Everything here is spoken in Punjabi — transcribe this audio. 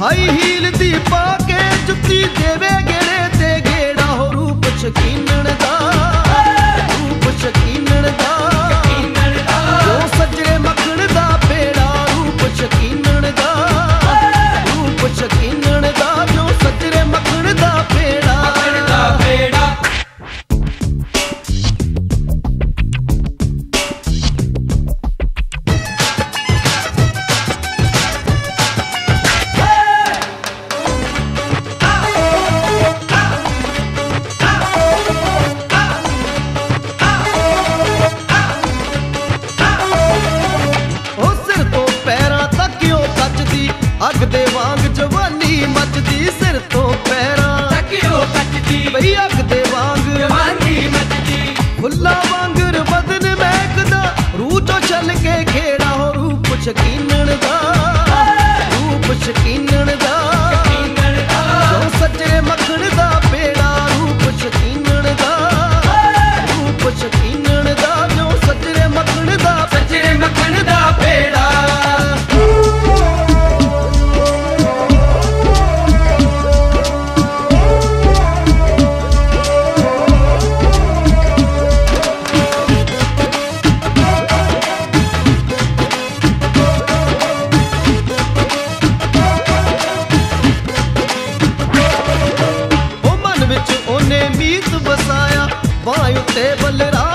ਹਾਈ ਹੀਲ ਦੀ ਪਾ ਕੇ ਜੁੱਤੀ ਦੇਵੇ ਗੇੜੇ ਤੇ ਗੇੜਾ ਹੋ ਰੂਪ ਸ਼ਕੀਨ aquí बलराम